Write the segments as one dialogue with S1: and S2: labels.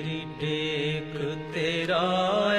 S1: ਤੇਰੀ ਟੇਕ ਤੇਰਾ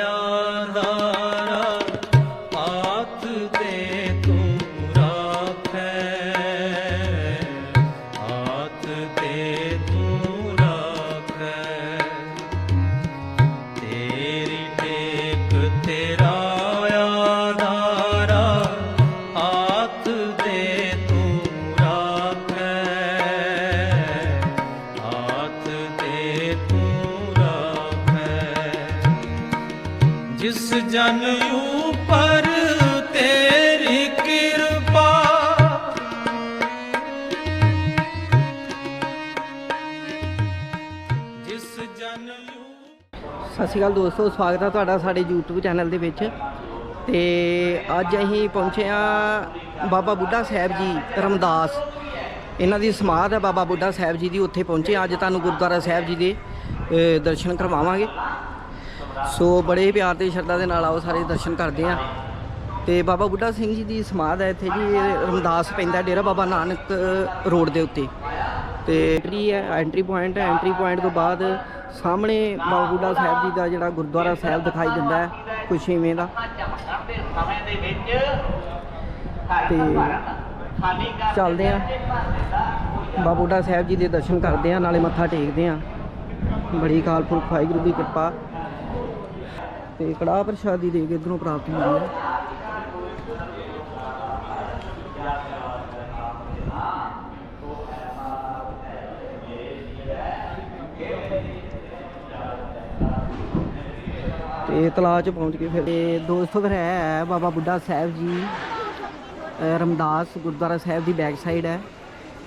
S2: ਸਤਿ ਸ਼੍ਰੀ ਅਕਾਲ ਦੋਸਤੋ, ਸਵਾਗਤ ਹੈ ਤੁਹਾਡਾ ਸਾਡੇ YouTube ਚੈਨਲ ਦੇ ਵਿੱਚ। ਤੇ ਅੱਜ ਅਸੀਂ ਪਹੁੰਚੇ ਆ ਬਾਬਾ ਬੁੱਢਾ ਸਾਹਿਬ ਜੀ ਰਮਦਾਸ। ਇਹਨਾਂ ਦੀ ਸਮਾਧ ਹੈ ਬਾਬਾ ਬੁੱਢਾ ਸਾਹਿਬ ਜੀ ਦੀ, ਉੱਥੇ ਪਹੁੰਚੇ ਅੱਜ ਤੁਹਾਨੂੰ ਗੁਰਦੁਆਰਾ ਸਾਹਿਬ ਜੀ ਦੇ ਦਰਸ਼ਨ ਕਰਵਾਵਾਂਗੇ। ਸੋ ਬੜੇ ਪਿਆਰ ਤੇ ਸ਼ਰਧਾ ਦੇ ਨਾਲ ਆਓ, ਸਾਰੇ ਦਰਸ਼ਨ ਕਰਦੇ ਆ। ਤੇ ਬਾਬਾ ਬੁੱਢਾ ਸਿੰਘ ਜੀ ਦੀ ਸਮਾਧ ਹੈ ਇੱਥੇ ਜੀ ਰਮਦਾਸ ਪੈਂਦਾ ਡੇਰਾ ਬਾਬਾ ਨਾਨਕ ਰੋਡ ਦੇ ਉੱਤੇ। ਤੇ ਐਂਟਰੀ ਹੈ ਐਂਟਰੀ ਪੁਆਇੰਟ ਹੈ ਐਂਟਰੀ ਪੁਆਇੰਟ ਤੋਂ ਬਾਅਦ ਸਾਹਮਣੇ ਬਾਬਾ ਬੁੱਢਾ ਸਾਹਿਬ ਜੀ ਦਾ ਜਿਹੜਾ ਗੁਰਦੁਆਰਾ ਸਾਹਿਬ ਦਿਖਾਈ ਦਿੰਦਾ ਹੈ ਕੁਛ ਇਵੇਂ ਦਾ। ਤੇ ਚੱਲਦੇ ਆ ਬਾਬਾ ਬੁੱਢਾ ਸਾਹਿਬ ਜੀ ਦੇ ਦਰਸ਼ਨ ਕਰਦੇ ਆ ਨਾਲੇ ਮੱਥਾ ਟੇਕਦੇ ਆ ਬੜੀ ਅਕਾਲ ਪੁਰਖ ਵਾਹਿਗੁਰੂ ਦੀ ਕਿਰਪਾ। ਤੇ ਕੜਾਹ ਪ੍ਰਸ਼ਾਦੀ ਦੇ ਕੇ ਇਧਰੋਂ ਪ੍ਰਾਪਤ ਹੁੰਦੀ ਹੈ। ਤੇ ਤਲਾਅ ਚ ਪਹੁੰਚ ਕੇ ਫਿਰ। ਤੇ ਦੋਸਤੋ ਫਿਰ ਹੈ ਬਾਬਾ ਬੁੱਢਾ ਸਾਹਿਬ ਜੀ ਰਮਦਾਸ ਗੁਰਦੁਆਰਾ ਸਾਹਿਬ ਦੀ ਬੈਕ ਸਾਈਡ ਹੈ।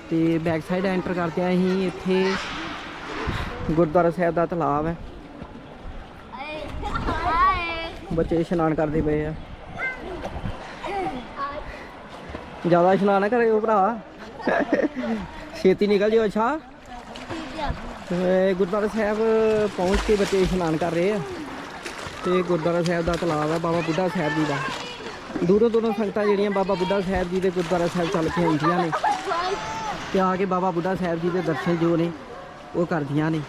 S2: ਤੇ ਬੈਕ ਸਾਈਡ ਐਂਟਰ ਕਰਦੇ ਆ ਅਸੀਂ, ਇੱਥੇ ਗੁਰਦੁਆਰਾ ਸਾਹਿਬ ਦਾ ਤਲਾਬ ਹੈ। ਬੱਚੇ ਇਸ਼ਨਾਨ ਕਰਦੇ ਪਏ ਆ। ਜ਼ਿਆਦਾ ਇਸ਼ਨਾਨ ਨਾ ਕਰਿਓ ਭਰਾ। ਛੇਤੀ ਨਿਕਲ ਜਿਓ, ਅੱਛਾ। ਤੇ ਗੁਰਦੁਆਰਾ ਸਾਹਿਬ ਪਹੁੰਚ ਕੇ ਬੱਚੇ ਇਸ਼ਨਾਨ ਕਰ ਰਹੇ ਆ। ਤੇ ਗੁਰਦੁਆਰਾ ਸਾਹਿਬ ਦਾ ਤਲਾਬ ਹੈ ਬਾਬਾ ਬੁੱਢਾ ਸਾਹਿਬ ਜੀ ਦਾ। ਦੂਰੋਂ ਦੂਰੋਂ ਸੰਗਤਾਂ ਜਿਹੜੀਆਂ ਬਾਬਾ ਬੁੱਢਾ ਸਾਹਿਬ ਜੀ ਦੇ ਗੁਰਦੁਆਰਾ ਸਾਹਿਬ ਚੱਲ ਕੇ ਆਉਂਦੀਆਂ ਨੇ ਤੇ ਆ ਕੇ ਬਾਬਾ ਬੁੱਢਾ ਸਾਹਿਬ ਜੀ ਦੇ ਦਰਸ਼ਨ ਜੋ ਨੇ ਉਹ ਕਰਦੀਆਂ ਨੇ।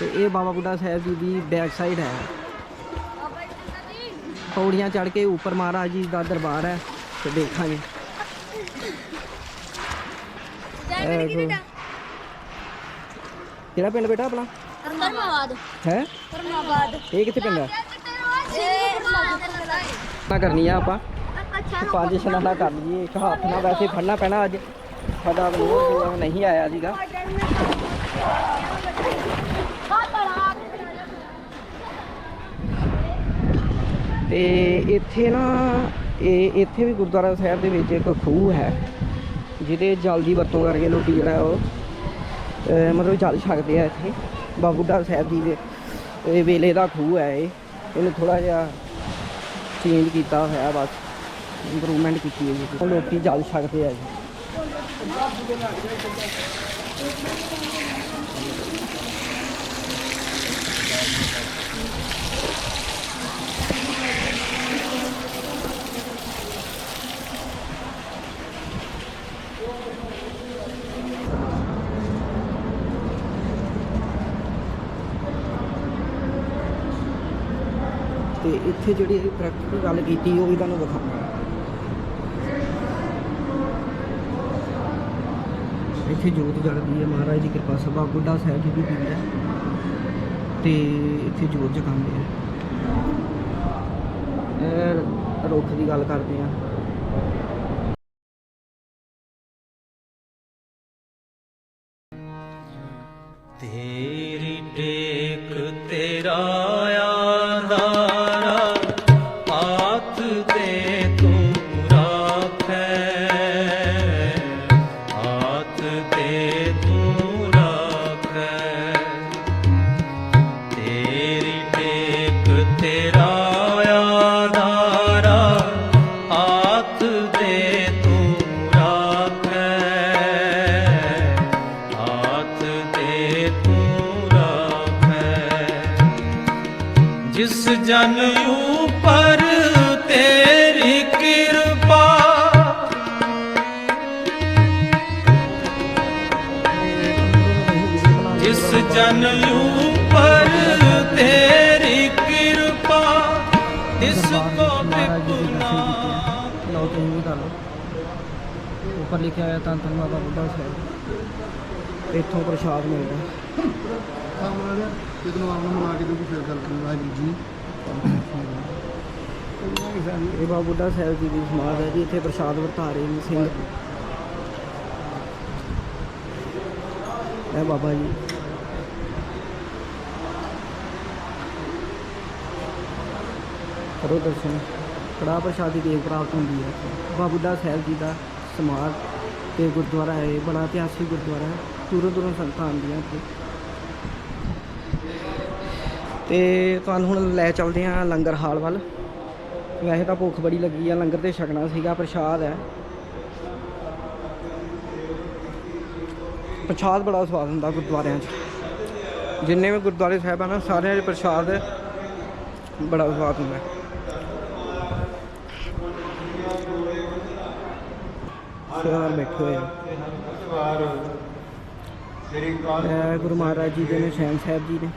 S2: ਤੇ ਇਹ ਬਾਬਾ ਬੁੱਢਾ ਸਾਹਿਬ ਜੀ ਦੀ ਬੈਕ ਸਾਈਡ ਹੈ। ਪੌੜੀਆਂ ਚੜ ਕੇ ਉੱਪਰ ਮਹਾਰਾਜ ਜੀ ਦਾ ਦਰਬਾਰ ਹੈ ਤੇ ਦੇਖਾਂਗੇ। ਕਿਹੜਾ ਪਿੰਡ ਬੇਟਾ ਆਪਣਾ? ਹੈ?
S3: ਧਰਮਾਬਾਦ
S2: ਇਹ ਕਿੱਥੇ ਪਿੰਡ ਹੈ
S3: ਇਹ
S2: ਨਾ ਕਰਨੀ ਆ ਆਪਾਂ। ਪੰਜ ਇਸ਼ਨਾਨਾ ਕਰ ਲਈਏ। ਇੱਕ ਹੱਥ ਨਾਲ ਵੈਸੇ ਫੜਨਾ ਪੈਣਾ ਅੱਜ। ਸਾਡਾ ਨਹੀਂ ਆਇਆ ਸੀਗਾ। ਤੇ ਇੱਥੇ ਨਾ ਇਹ ਇੱਥੇ ਵੀ ਗੁਰਦੁਆਰਾ ਸਾਹਿਬ ਦੇ ਵਿੱਚ ਇੱਕ ਖੂਹ ਹੈ ਜਿਹਦੇ ਜਲ ਦੀ ਵਰਤੋਂ ਕਰਕੇ ਲੋਕੀ ਜਿਹੜਾ ਉਹ ਮਤਲਬ ਜਲ ਛਕਦੇ ਆ ਇੱਥੇ। ਬਾਬਾ ਬੁੱਢਾ ਸਾਹਿਬ ਜੀ ਦੇ। ਇਹ ਵੇਲੇ ਦਾ ਖੂਹ ਹੈ ਇਹ। ਇਹਨੂੰ ਥੋੜਾ ਜਿਹਾ ਚੇਂਜ ਕੀਤਾ ਹੋਇਆ, ਬਸ ਇੰਪਰੂਵਮੈਂਟ ਕੀਤੀ ਹੈ। ਜੀ ਲੋਕੀ ਜਲ ਛਕਦੇ ਆ ਜੀ। ਤੇ ਇੱਥੇ ਜਿਹੜੀ ਇਹ ਦਰਖਤ ਗੱਲ ਕੀਤੀ, ਉਹ ਵੀ ਤੁਹਾਨੂੰ ਵਿਖਾਵਾਂਗਾ ਇੱਥੇ ਜੋਤ ਜਗਦੀ ਹੈ, ਮਹਾਰਾਜ ਦੀ ਕਿਰਪਾ, ਸਭਾ ਬੁੱਢਾ ਸਾਹਿਬ ਜੀ ਦੀ ਪਿੰਡ ਹੈ। ਤੇ ਇੱਥੇ ਜੋਤ ਜਗਾਉਂਦੇ ਆ ਰੁੱਖ ਦੀ ਗੱਲ ਕਰਦੇ ਆ
S1: ਜਨ ਉਪਰ ਤੇਰੀ ਕਿਰਪਾ। ਜਿਸ ਜਨ ਉਪਰ ਤੇਰੀ ਕਿਰਪਾ ਤਿਸ ਕੋ
S2: ਆ। ਲਓ ਤੁਸੀਂ ਕਰ ਲਓ ਉੱਪਰ ਲਿਖਿਆ ਹੋਇਆ ਤਾਂ ਧੰਨ ਬਾਬਾ ਬੁੱਢਾ ਸਾਹਿਬ। ਇੱਥੋਂ ਪ੍ਰਸ਼ਾਦ ਮਿਲਦਾ।
S4: ਜਦੋਂ ਆਉਣਾ ਮਨਾ ਕੇ ਦੂਗੀ ਫਿਰ ਗੱਲ ਕਰਾਂਗੇ ਵਾਹਿਗੁਰੂ ਜੀ।
S2: ਇਹ ਬਾਬਾ ਬੁੱਢਾ ਸਾਹਿਬ ਜੀ ਦੀ ਸਮਾਧ ਹੈ ਜੀ, ਇੱਥੇ ਪ੍ਰਸ਼ਾਦ ਵਰਤਾ ਰਹੇ ਨੇ ਸਿੰਘ। ਇਹ ਬਾਬਾ ਜੀ। ਕਰੋ ਦਰਸ਼ਨ। ਕੜਾ ਪ੍ਰਸ਼ਾਦੀ ਦੇਵ ਪ੍ਰਾਪਤ ਹੁੰਦੀ ਹੈ ਬਾਬਾ ਬੁੱਢਾ ਸਾਹਿਬ ਜੀ ਦਾ ਸਮਾਧ ਤੇ ਗੁਰਦੁਆਰਾ ਹੈ, ਇਹ ਬੜਾ ਇਤਿਹਾਸਿਕ ਗੁਰਦੁਆਰਾ ਹੈ। ਦੂਰੋਂ ਦੂਰੋਂ ਸੰਗਤਾਂ ਆਉਂਦੀਆਂ ਇੱਥੇ। ਤੇ ਤੁਹਾਨੂੰ ਹੁਣ ਲੈ ਚੱਲਦੇ ਹਾਂ ਲੰਗਰ ਹਾਲ ਵੱਲ। ਵੈਸੇ ਤਾਂ ਭੁੱਖ ਬੜੀ ਲੱਗੀ ਆ, ਲੰਗਰ ਤੇ ਛਕਣਾ ਸੀਗਾ, ਪ੍ਰਸ਼ਾਦ ਹੈ। ਪ੍ਰਸ਼ਾਦ ਬੜਾ ਸਵਾਦ ਹੁੰਦਾ ਗੁਰਦੁਆਰਿਆਂ 'ਚ। ਜਿੰਨੇ ਵੀ ਗੁਰਦੁਆਰੇ ਸਾਹਿਬ ਹਨ ਸਾਰਿਆਂ ਦੇ ਪ੍ਰਸ਼ਾਦ ਬੜਾ ਸਵਾਦ ਹੁੰਦਾ। ਸੇਵਾਦਾਰ ਬੈਠੇ ਹੋਏ ਆ। ਗੁਰੂ ਮਹਾਰਾਜ ਜੀ ਦੇ ਨਿਸ਼ਾਨ ਸਾਹਿਬ ਜੀ ਨੇ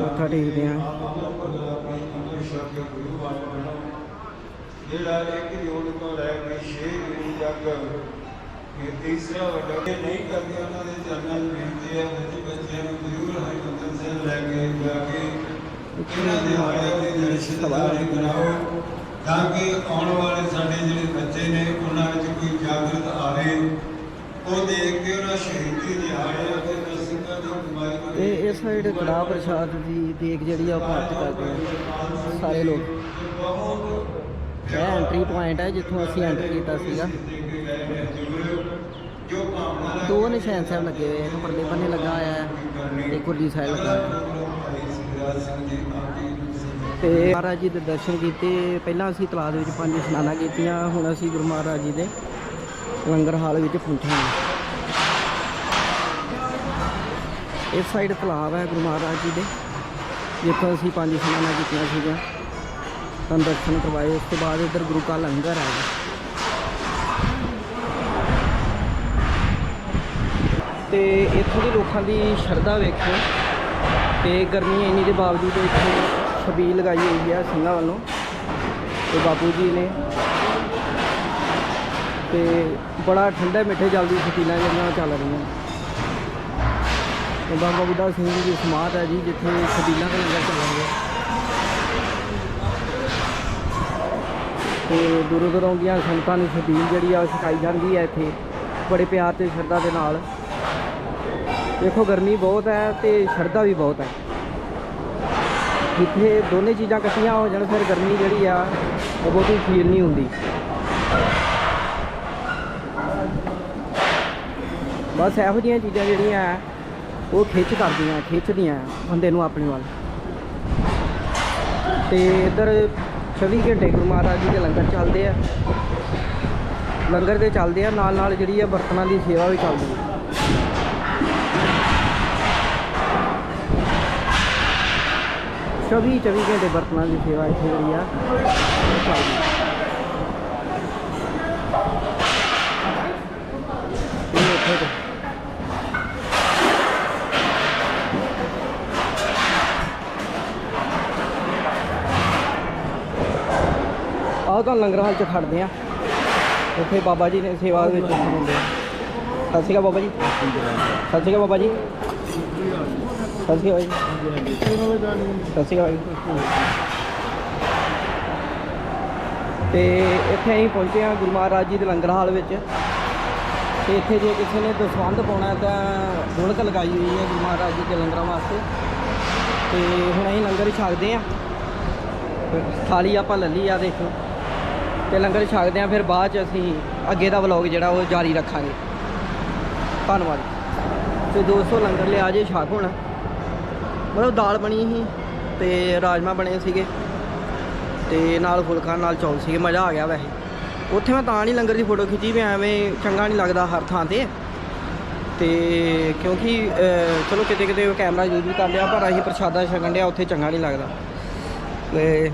S4: ਮੱਥਾ ਟੇਕਦੇ ਯਾਦ
S2: ਮੱਥਾ ਟੇਕਦੇ ਆ
S4: ਜਿਹੜਾ ਇੱਕ ਜੋੜ ਤੋਂ ਲੈ ਕੇ ਛੇ ਗਰੀ ਤੱਕ ਇਹ ਤੀਸਰਾ ਵੱਡਾ ਇਹ ਨਹੀਂ ਕਰਦੇ, ਉਹਨਾਂ ਦੇ ਚਰਨਾਂ ਨੂੰ ਬੇਨਤੀ ਹੈ ਬੱਚੇ ਬੱਚਿਆਂ ਨੂੰ ਜ਼ਰੂਰ ਹਰਿਮੰਦਰ ਸਾਹਿਬ ਲੈ ਕੇ ਜਾ ਕੇ ਇਹਨਾਂ ਦੇ ਹਾਲਿਆਂ ਦੇ ਦਰਸ਼ਨ ਕਰਾਓ ਤਾਂ ਕਿ ਆਉਣ ਵਾਲੇ ਸਾਡੇ ਜਿਹੜੇ ਬੱਚੇ ਨੇ, ਉਹਨਾਂ ਵਿੱਚ ਕੋਈ ਜਾਗਰਤ ਆਵੇ ਉਹ ਦੇਖ ਕੇ ਉਹਨਾਂ ਸ਼ਹੀਦੀ ਦਿਹਾੜਿਆਂ ਕਮਾਈ
S2: ਇਸ ਸਾਈਡ ਕੜਾ ਪ੍ਰਸ਼ਾਦ ਦੀ ਦੇਖ ਜਿਹੜੀ ਆ ਉਹ ਪ੍ਰਾਪਤ ਕਰਦੇ ਆ। ਸਾਰੇ ਲੋਕ। ਇਹ ਐਂਟਰੀ ਪੁਆਇੰਟ ਹੈ ਜਿੱਥੋਂ ਅਸੀਂ ਐਂਟਰ ਕੀਤਾ ਸੀਗਾ।
S4: ਜੋ ਭਾਵਨਾ
S2: ਦੋ ਨਿਸ਼ਾਨ ਸਾਹਿਬ ਲੱਗੇ ਹੋਏ ਆ। ਇੱਕ ਪਰਲੇ ਬੰਨੇ ਲੱਗਾ ਹੋਇਆ ਹੈ ਇੱਕ ਉਰਲੀ ਸਾਈਡ ਲੱਗਾ ਹੋਇਆ। ਤੇ ਮਹਾਰਾਜ ਜੀ ਦੇ ਦਰਸ਼ਨ ਕੀਤੇ। ਪਹਿਲਾਂ ਅਸੀਂ ਤਲਾਅ ਵਿੱਚ ਪੰਜ ਇਸ਼ਨਾਨਾਂ ਕੀਤੀਆਂ, ਹੁਣ ਅਸੀਂ ਗੁਰੂ ਮਹਾਰਾਜ ਜੀ ਦੇ ਲੰਗਰ ਹਾਲ ਵਿੱਚ ਪਹੁੰਚੇ ਇਸ ਸਾਈਡ ਤਲਾਬ ਹੈ ਗੁਰੂ ਮਹਾਰਾਜ ਜੀ ਦੇ। ਜਿੱਥੋਂ ਅਸੀਂ ਪੰਜ ਇਸ਼ਨਾਨਾਂ ਕੀਤੀਆਂ ਸੀਗੀਆਂ। ਤਾਂ ਦਰਸ਼ਨ ਕਰਵਾਏ, ਉਸ ਤੋਂ ਬਾਅਦ ਇੱਧਰ ਗੁਰੂ ਕਾ ਲੰਗਰ ਹੈ ਤੇ ਇੱਥੋਂ ਦੇ ਲੋਕਾਂ ਦੀ ਸ਼ਰਧਾ ਵੇਖੋ। ਤੇ ਗਰਮੀ ਇੰਨੀ ਦੇ ਬਾਵਜੂਦ ਇੱਥੇ ਛਬੀਲ ਲਗਾਈ ਹੋਈ ਹੈ ਸਿੰਘਾਂ ਵੱਲੋਂ। ਤੇ ਬਾਪੂ ਜੀ ਨੇ। ਤੇ ਬੜਾ ਠੰਡੇ ਮਿੱਠੇ ਜਲਦੀ ਛਬੀਲਾਂ ਜਿਹੜੀਆਂ ਚੱਲ ਰਹੀਆਂ। ਬਾਬਾ ਬੁੱਢਾ ਸਿੰਘ ਜੀ ਦੀ ਸਮਾਧ ਹੈ ਜੀ ਜਿੱਥੇ ਛਬੀਲਾਂ ਦਾ ਲੰਗਰ ਚੱਲ ਰਿਹਾ ਤੇ ਦੂਰੋਂ ਦੂਰੋਂ ਦੀਆਂ ਸੰਗਤਾਂ ਨੂੰ ਛਬੀਲ ਜਿਹੜੀ ਆ ਉਹ ਛਕਾਈ ਜਾਂਦੀ ਹੈ ਇੱਥੇ ਬੜੇ ਪਿਆਰ ਤੇ ਸ਼ਰਧਾ ਦੇ ਨਾਲ। ਦੇਖੋ ਗਰਮੀ ਬਹੁਤ ਹੈ ਤੇ ਸ਼ਰਧਾ ਵੀ ਬਹੁਤ ਹੈ। ਜਿੱਥੇ ਦੋਨੇ ਚੀਜ਼ਾਂ ਇਕੱਠੀਆਂ ਹੋ ਜਾਣ ਫਿਰ ਗਰਮੀ ਜਿਹੜੀ ਆ ਉਹ ਬਹੁਤੀ ਫੀਲ ਨਹੀਂ ਹੁੰਦੀ। ਬਸ ਇਹੋ ਜਿਹੀਆਂ ਚੀਜ਼ਾਂ ਜਿਹੜੀਆਂ ਆ, ਉਹ ਖਿੱਚ ਕਰਦੀਆਂ, ਖਿੱਚਦੀਆਂ ਬੰਦੇ ਨੂੰ ਆਪਣੇ ਵੱਲ। ਤੇ ਇੱਧਰ 24 ਘੰਟੇ ਗੁਰੂ ਮਹਾਰਾਜ ਜੀ ਦੇ ਲੰਗਰ ਚੱਲਦੇ ਆ। ਲੰਗਰ ਦੇ ਚੱਲਦੇ ਆ ਨਾਲ ਨਾਲ ਜਿਹੜੀ ਆ ਬਰਤਨਾਂ ਦੀ ਸੇਵਾ ਵੀ ਚੱਲਦੀ ਹੈ ਚੌਵੀ 24 ਘੰਟੇ ਬਰਤਨਾਂ ਦੀ ਸੇਵਾ ਇੱਥੇ ਜਿਹੜੀ ਆ ਚੱਲਦੀ ਹੈ। ਇਹ ਇੱਥੇ ਤੋਂ ਆਹ ਤਾਂ ਲੰਗਰ ਹਾਲ ਚ ਖੜਦੇ ਆ। ਉੱਥੇ ਬਾਬਾ ਜੀ ਨੇ ਸੇਵਾ ਦੇ ਵਿੱਚ ਹੁੰਦੇ ਆ। ਸਤਿ ਸ਼੍ਰੀ ਅਕਾਲ ਬਾਬਾ ਜੀ। ਸਤਿ ਸ਼੍ਰੀ ਅਕਾਲ ਬਾਬਾ ਜੀ। ਸਤਿ ਸ਼੍ਰੀ ਅਕਾਲ ਜੀ। ਸਤਿ ਸ਼੍ਰੀ ਅਕਾਲ ਜੀ। ਤੇ ਇੱਥੇ ਅਸੀਂ ਪਹੁੰਚੇ ਹਾਂ ਗੁਰੂ ਮਹਾਰਾਜ ਜੀ ਦੇ ਲੰਗਰ ਹਾਲ ਵਿੱਚ। ਤੇ ਇੱਥੇ ਜੇ ਕਿਸੇ ਨੇ ਦਸਵੰਧ ਪਾਉਣਾ ਤਾਂ ਰੌਣਕ ਲਗਾਈ ਹੋਈ ਹੈ ਗੁਰੂ ਮਹਾਰਾਜ ਜੀ ਦੇ ਲੰਗਰਾਂ ਵਾਸਤੇ। ਤੇ ਹੁਣ ਅਸੀਂ ਲੰਗਰ ਛਕਦੇ ਹਾਂ। ਥਾਲੀ ਆਪਾਂ ਲੱਲੀ ਆ ਦੇਖੋ। ਤੇ ਲੰਗਰ ਛਕਦੇ ਹਾਂ, ਫਿਰ ਬਾਅਦ ਚ ਅਸੀਂ ਅੱਗੇ ਦਾ ਵਲੌਗ ਜਿਹੜਾ ਉਹ ਜਾਰੀ ਰੱਖਾਂਗੇ। ਧੰਨਵਾਦ। ਤੇ ਦੋਸਤੋ, ਲੰਗਰ ਲਿਆ ਜੇ, ਛਕ ਹੋਣਾ। ਮਤਲਬ ਦਾਲ ਬਣੀ ਸੀ ਤੇ ਰਾਜਮਾ ਬਣੇ ਸੀਗੇ। ਤੇ ਨਾਲ ਫੁਲਕਾ, ਨਾਲ ਚੌਲ ਸੀਗੇ, ਮਜ਼ਾ ਆ ਗਿਆ ਵੈਸੇ। ਉੱਥੇ ਮੈਂ ਤਾਂ ਨਹੀਂ ਲੰਗਰ ਦੀ ਫੋਟੋ ਖਿੱਚੀ ਵੀ ਐਵੇਂ ਚੰਗਾ ਨਹੀਂ ਲੱਗਦਾ ਹਰ ਥਾਂ ਤੇ। ਤੇ ਕਿਉਂਕਿ ਚਲੋ ਕਿਤੇ ਕਿਤੇ ਕੈਮਰਾ ਯੂਜ਼ ਵੀ ਕਰ ਲਿਆ, ਪਰ ਅਸੀਂ ਪ੍ਰਸ਼ਾਦਾ ਛਕਣ ਡਿਆ, ਉੱਥੇ ਚੰਗਾ ਨਹੀਂ ਲੱਗਦਾ। ਤੇ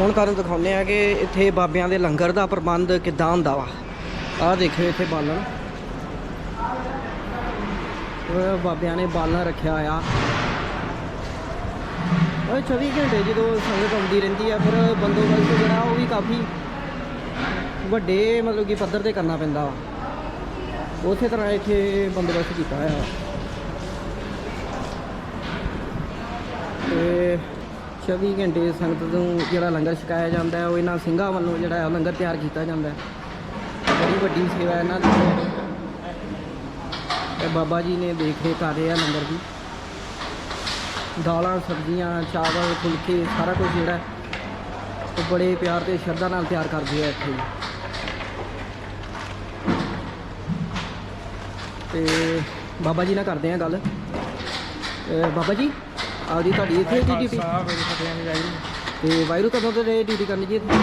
S2: ਹੁਣ ਤੁਹਾਨੂੰ ਦਿਖਾਉਂਦੇ ਆ ਕਿ ਇੱਥੇ ਬਾਬਿਆਂ ਦੇ ਲੰਗਰ ਦਾ ਪ੍ਰਬੰਧ ਕਿੱਦਾਂ ਹੁੰਦਾ ਵਾ। ਆਹ ਦੇਖਿਓ ਇੱਥੇ ਬਾਲਣ। ਬਾਬਿਆਂ ਨੇ ਬਾਲਣ ਰੱਖਿਆ ਆ ਉਹ 24 ਘੰਟੇ ਜਦੋਂ ਸੰਗਤ ਆਉਂਦੀ ਰਹਿੰਦੀ ਆ ਫਿਰ ਬੰਦੋਬਸਤ ਜਿਹੜਾ ਉਹ ਵੀ ਕਾਫੀ ਵੱਡੇ ਮਤਲਬ ਕਿ ਪੱਧਰ ਤੇ ਕਰਨਾ ਪੈਂਦਾ ਵਾ। ਉਸੇ ਤਰ੍ਹਾਂ ਇੱਥੇ ਬੰਦੋਬਸਤ ਕੀਤਾ ਹੋਇਆ ਵਾ। ਤੇ 24 ਘੰਟੇ ਸੰਗਤ ਨੂੰ ਜਿਹੜਾ ਲੰਗਰ ਛਕਾਇਆ ਜਾਂਦਾ ਹੈ, ਉਹ ਇਹਨਾਂ ਸਿੰਘਾਂ ਵੱਲੋਂ ਜਿਹੜਾ ਹੈ ਲੰਗਰ ਤਿਆਰ ਕੀਤਾ ਜਾਂਦਾ ਹੈ। ਬੜੀ ਵੱਡੀ ਸੇਵਾ ਇਹਨਾਂ ਦੀ ਤੇ ਬਾਬਾ ਜੀ ਨੇ ਦੇਖ ਰੇਖ ਕਰ ਰਹੇ ਆ ਲੰਗਰ ਦੀ। ਦਾਲਾਂ, ਸਬਜ਼ੀਆਂ, ਚਾਵਲ, ਫੁਲਕੇ, ਸਾਰਾ ਕੁਝ ਜਿਹੜਾ ਉਹ ਬੜੇ ਪਿਆਰ ਤੇ ਸ਼ਰਧਾ ਨਾਲ ਤਿਆਰ ਕਰਦੇ ਆ ਇੱਥੇ। ਜੀ। ਤੇ ਬਾਬਾ ਜੀ ਨਾਲ ਕਰਦੇ ਆ ਗੱਲ। ਬਾਬਾ ਜੀ? ਆਪਦੀ ਤੁਹਾਡੀ ਇੱਥੇ ਡਿਊਟੀ
S5: ਸਾਹਿਬ ਮੇਰੀ ਫਤਿਆਂ ਦੀ ਰਾਜੀ
S2: ਤੇ ਵਾਇਰੂ ਕਦੋਂ ਤੋਂ ਰਹੇ ਡਿਊਟੀ ਕਰਨੀ ਜੀ ਇੱਥੇ?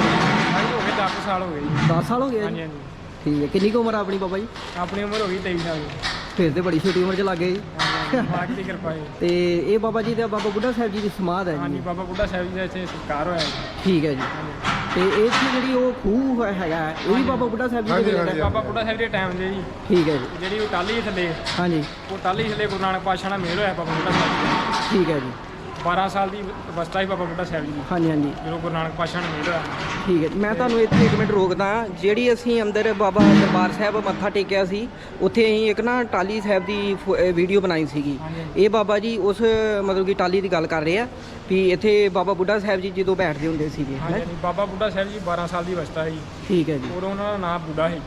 S5: ਹਾਂਜੀ ਹੋ ਗਏ 10 ਸਾਲ ਹੋ ਗਏ ਜੀ।
S2: 10 ਸਾਲ ਹੋ ਗਏ?
S5: ਹਾਂਜੀ
S2: ਜੀ
S5: ਹਾਂਜੀ।
S2: ਠੀਕ ਹੈ ਕਿੰਨੀ ਕੁ ਉਮਰ ਆ ਆਪਣੀ ਬਾਬਾ ਜੀ?
S5: ਆਪਣੀ ਉਮਰ ਹੋ ਗਈ 23 ਸਾਲ। ਦੀ
S2: ਫਿਰ ਤੇ ਬੜੀ ਛੋਟੀ ਉਮਰ 'ਚ ਲੱਗ ਗਏ ਜੀ।
S5: ਹਾਂਜੀ ਮਾਲਕ ਦੀ ਕਿਰਪਾ ਹੈ।
S2: ਤੇ ਇਹ ਬਾਬਾ ਜੀ ਦਾ ਬਾਬਾ ਬੁੱਢਾ ਸਾਹਿਬ ਜੀ ਦੀ ਸਮਾਧ ਹੈ
S5: ਹਾਂਜੀ
S2: ਜੀ
S5: ਬਾਬਾ ਬੁੱਢਾ ਸਾਹਿਬ ਜੀ ਦਾ ਇੱਥੇ ਸਤਿਕਾਰ ਹੋਇਆ ਜੀ।
S2: ਠੀਕ ਹੈ ਜੀ।
S5: ਹਾਂਜੀ।
S2: ਤੇ ਇਹ 'ਚ ਜਿਹੜੀ ਉਹ ਖੂਹ ਹੋਇਆ ਹੈਗਾ ਹੈ, ਇਹ ਵੀ ਬਾਬਾ ਬੁੱਢਾ ਸਾਹਿਬ ਜੀ ਦੇ ਕੋਲ ਹੈ
S5: ਬਾਬਾ ਬੁੱਢਾ ਸਾਹਿਬ ਦੇ ਟਾਈਮ ਦੇ ਜੀ।
S2: ਠੀਕ ਹੈ ਜੀ।
S5: ਜਿਹੜੀ ਉਹ ਟਾਲੀ ਥੱਲੇ
S2: ਹਾਂਜੀ।
S5: ਉਹ ਟਾਲੀ ਥੱਲੇ ਗੁਰੂ ਨਾਨਕ ਪਾਤਸ਼ਾਹ ਨਾਲ ਮੇਲ ਹੋਇਆ ਬਾਬਾ ਬੁੱਢਾ ਸਾਹਿਬ ਜੀ
S2: ਠੀਕ ਹੈ ਜੀ।
S5: ਦਾ। 12 ਸਾਲ ਦੀ ਅਵਸਥਾ ਸੀ ਬਾਬਾ ਬੁੱਢਾ ਸਾਹਿਬ ਜੀ ਦੀ।
S2: ਹਾਂਜੀ ਹਾਂਜੀ।
S5: ਜਦੋਂ ਗੁਰੂ ਨਾਨਕ ਪਾਤਸ਼ਾਹ ਨਾਲ ਮੇਲ ਹੋਇਆ
S2: ਠੀਕ ਹੈ ਜੀ। ਮੈਂ ਤੁਹਾਨੂੰ ਇੱਥੇ ਇੱਕ ਮਿੰਟ ਰੋਕਦਾ ਜਿਹੜੀ ਅਸੀਂ ਅੰਦਰ ਬਾਬਾ ਦਰਬਾਰ ਸਾਹਿਬ ਮੱਥਾ ਟੇਕਿਆ ਸੀ ਉੱਥੇ ਅਸੀਂ ਇੱਕ ਨਾ ਟਾਲੀ ਸਾਹਿਬ ਦੀ ਫੋ- ਅਹ ਵੀਡੀਓ ਬਣਾਈ ਸੀਗੀ। ਇਹ ਬਾਬਾ ਜੀ ਉਸ ਮਤਲਬ ਕਿ ਟਾਲੀ ਦੀ ਗੱਲ ਕਰ ਰਹੇ ਆ ਵੀ ਇੱਥੇ ਬਾਬਾ ਬੁੱਢਾ ਸਾਹਿਬ ਜੀ ਜਦੋਂ ਬੈਠਦੇ ਹੁੰਦੇ ਸੀਗੇ
S5: ਹਾਂਜੀ
S2: ਹੈਂ?
S5: ਹਾਂਜੀ ਬਾਬਾ ਬੁੱਢਾ ਸਾਹਿਬ ਜੀ 12 ਸਾਲ ਦੀ ਅਵਸਥਾ ਸੀ।
S2: ਠੀਕ ਹੈ ਜੀ।
S5: ਉਦੋਂ ਉਹਨਾਂ ਦਾ ਨਾਮ ਬੁੱਢਾ ਸੀ।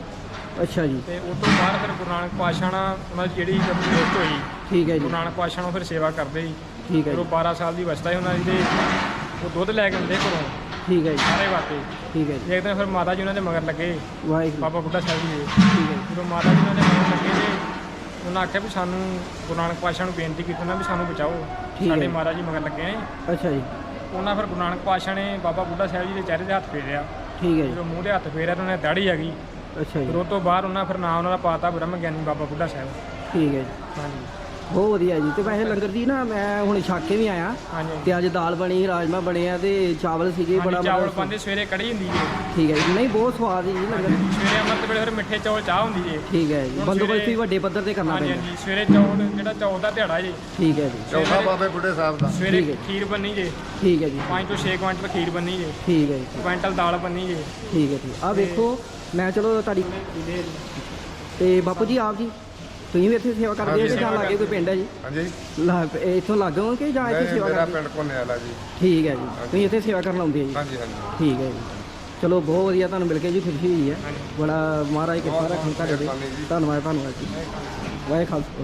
S2: ਅੱਛਾ ਜੀ।
S5: ਤੇ ਉਸ ਤੋਂ ਬਾਅਦ ਫਿਰ ਗੁਰੂ ਨਾਨਕ ਪਾਤਸ਼ਾਹ ਨਾਲ ਉਹਨਾਂ ਦੀ ਜਿਹੜੀ ਨਿਯੁਕਤ ਹੋਈ
S2: ਠੀਕ ਹੈ ਜੀ।
S5: ਗੁਰੂ ਨਾਨਕ ਪਾਤਸ਼ਾਹ ਨੂੰ ਫਿਰ ਸੇਵਾ ਕਰਦੇ ਸੀ।
S2: ਠੀਕ ਹੈ
S5: ਜਦੋਂ
S2: ਜੀ।
S5: 12 ਸਾਲ ਦੀ ਅਵਸਥਾ ਸੀ ਉਹਨਾਂ ਦੀ ਤੇ ਉਹ ਦੁੱਧ ਲੈ ਕੇ ਆਉਂਦੇ ਘਰੋਂ।
S2: ਠੀਕ ਹੈ ਜੀ।
S5: ਸਾਰੇ ਵਾਸਤੇ।
S2: ਠੀਕ ਹੈ ਜੀ।
S5: ਇੱਕ ਦਿਨ ਫਿਰ ਮਾਤਾ ਜੀ ਉਹਨਾਂ ਦੇ ਮਗਰ ਲੱਗੇ।
S2: ਵਾਹਿਗੁਰੂ।
S5: ਬਾਬਾ ਬੁੱਢਾ ਸਾਹਿਬ ਜੀ ਦੇ।
S2: ਠੀਕ ਹੈ
S5: ਜਦੋਂ ਮਾਤਾ ਜੀ ਉਹਨਾਂ ਦੇ ਮਗਰ ਲੱਗੇ ਤੇ ਉਹਨਾਂ ਆਖਿਆ ਵੀ ਸਾਨੂੰ ਗੁਰੂ ਨਾਨਕ ਪਾਤਸ਼ਾਹ ਨੂੰ ਬੇਨਤੀ ਕੀਤੀ ਨਾ ਵੀ ਸਾਨੂੰ ਬਚਾਓ।
S2: ਠੀਕ ਹੈ।
S5: ਸਾਡੇ ਮਾਤਾ ਜੀ ਮਗਰ ਲੱਗੇ ਨੇ।
S2: ਜੀ ਅੱਛਾ ਜੀ।
S5: ਉਹਨਾਂ ਫਿਰ ਗੁਰੂ ਨਾਨਕ ਪਾਤਸ਼ਾਹ ਨੇ ਬਾਬਾ ਬੁੱਢਾ ਸਾਹਿਬ ਜੀ ਦੇ ਚਿਹਰੇ 'ਤੇ ਹੱਥ ਫੇਰਿਆ।
S2: ਠੀਕ ਹੈ ਜੀ।
S5: ਜਦੋਂ ਮੂੰਹ ਦੇ ਹੱਥ ਫੇਰਿਆ ਤਾਂ ਉਹਨਾਂ ਦੀ ਦਾੜੀ ਆ ਗਈ।
S2: ਅੱਛਾ
S5: ਫਿਰ
S2: ਜੀ
S5: ਉਹ ਤੋਂ ਬਾਅਦ ਉਹਨਾਂ ਫਿਰ ਨਾਮ ਉਹਨਾਂ ਦਾ ਪਾਤਾ ਬ੍ਰਹਮ ਗਿਆਨੀ ਬਾਬਾ ਬੁੱਢਾ ਸਾਹਿਬ।
S2: ਠੀਕ ਹੈ ਜੀ।
S5: ਹਾਂਜੀ।
S2: ਬਹੁਤ ਵਧੀਆ ਜੀ। ਤੇ ਵੈਸੇ ਲੰਗਰ ਦੀ ਨਾ ਮੈਂ ਹੁਣ ਛੱਕ ਕੇ ਵੀ ਆਇਆ।
S5: ਹਾਂਜੀ।
S2: ਤੇ ਅੱਜ ਦਾਲ ਬਣੀ ਰਾਜਮਾ ਬਣੇ ਆ ਤੇ ਚਾਵਲ ਸੀਗੇ ਬੜਾ
S5: ਹਾਂਜੀ, ਚਾਵਲ
S2: ਮਤਲਬ-
S5: ਪਾਉਂਦੇ ਸਵੇਰੇ ਕੜੀ ਹੁੰਦੀ ਜੇ।
S2: ਠੀਕ ਹੈ ਜੀ। ਨਹੀਂ ਬਹੁਤ ਸਵਾਦ ਜੀ ਲੰਗਰ।
S5: ਸਵੇਰੇ ਅੰਮ੍ਰਿਤ ਵੇਲੇ ਫਿਰ ਮਿੱਠੇ ਚੌਲ ਚਾਹ ਹੁੰਦੀ ਜੇ।
S2: ਠੀਕ ਹੈ ਜੀ।
S5: ਹੁਣ
S2: ਬੰਦੋਬਸਤ ਵੀ
S5: ਸਵੇਰੇ-
S2: ਵੱਡੇ ਪੱਧਰ ਤੇ ਕਰਨਾ
S5: ਹਾਂਜੀ
S2: ਪੈਂਦਾ।
S5: ਹਾਂਜੀ। ਸਵੇਰੇ ਚੌਲ ਜਿਹੜਾ ਚੌਲ ਦਾ ਦਿਹਾੜਾ ਜੇ।
S2: ਠੀਕ ਹੈ ਜੀ।
S6: ਚੌਥਾ ਬਾਬੇ ਬੁੱਢੇ ਸਾਹਿਬ ਦਾ।
S5: ਸਵੇਰੇ
S2: ਠੀਕ ਹੈ।
S5: ਖੀਰ ਬੰਨੀ ਜੇ।
S2: ਠੀਕ ਹੈ ਜੀ।
S5: 5 ਤੋਂ 6 ਕੁਇੰਟਲ ਖੀਰ ਬੰਨੀ ਜੇ।
S2: ਠੀਕ ਹੈ ਜੀ।
S5: ਕੁਇੰਟਲ ਦਾਲ ਬੰਨੀ ਜੇ।
S2: ਠੀਕ ਹੈ ਠੀਕ ਆ ਵੇਖੋ ਮੈਂ ਚਲੋ ਤੁਹਾਡੀ ਤੇ ਬਾਪੂ ਜੀ ਆਪ ਜੀ। ਤੁਸੀਂ ਵੀ ਇੱਥੇ ਸੇਵਾ ਕਰਦੇ ਹੋ ਕਿ ਜਾਂ ਲਾਗੇ ਕੋਈ ਪਿੰਡ ਹੈ ਜੀ?
S6: ਹਾਂਜੀ।
S2: ਲਾ- ਇਹ ਇੱਥੋਂ ਲੱਗੋ ਕਿ ਜਾਂ ਇੱਥੇ ਸੇਵਾ
S6: ਮੇਰਾ
S2: ਕਰਦੇ?
S6: ਪਿੰਡ ਕੋਨੇ ਵਾਲਾ ਜੀ।
S2: ਠੀਕ ਹੈ ਜੀ। ਤੁਸੀਂ ਇੱਥੇ ਸੇਵਾ ਕਰਨ ਆਉਂਦੇ ਹੋ ਜੀ?
S6: ਹਾਂਜੀ ਹਾਂਜੀ।
S2: ਠੀਕ ਹੈ ਜੀ। ਚਲੋ ਬਹੁਤ ਵਧੀਆ ਤੁਹਾਨੂੰ ਮਿਲ ਕੇ ਜੀ ਖੁਸ਼ੀ ਹੋਈ ਹੈ। ਬੜਾ ਮਹਾਰਾਜ ਕਿਰਪਾ ਰੱਖਣ ਤੁਹਾਡੇ। ਤੇ
S6: ਮਿਹਰਬਾਨੀ ਜੀ।
S2: ਧੰਨਵਾਦ ਧੰਨਵਾਦ ਜੀ। ਵਾਹਿ ਖਾਲਸਾ।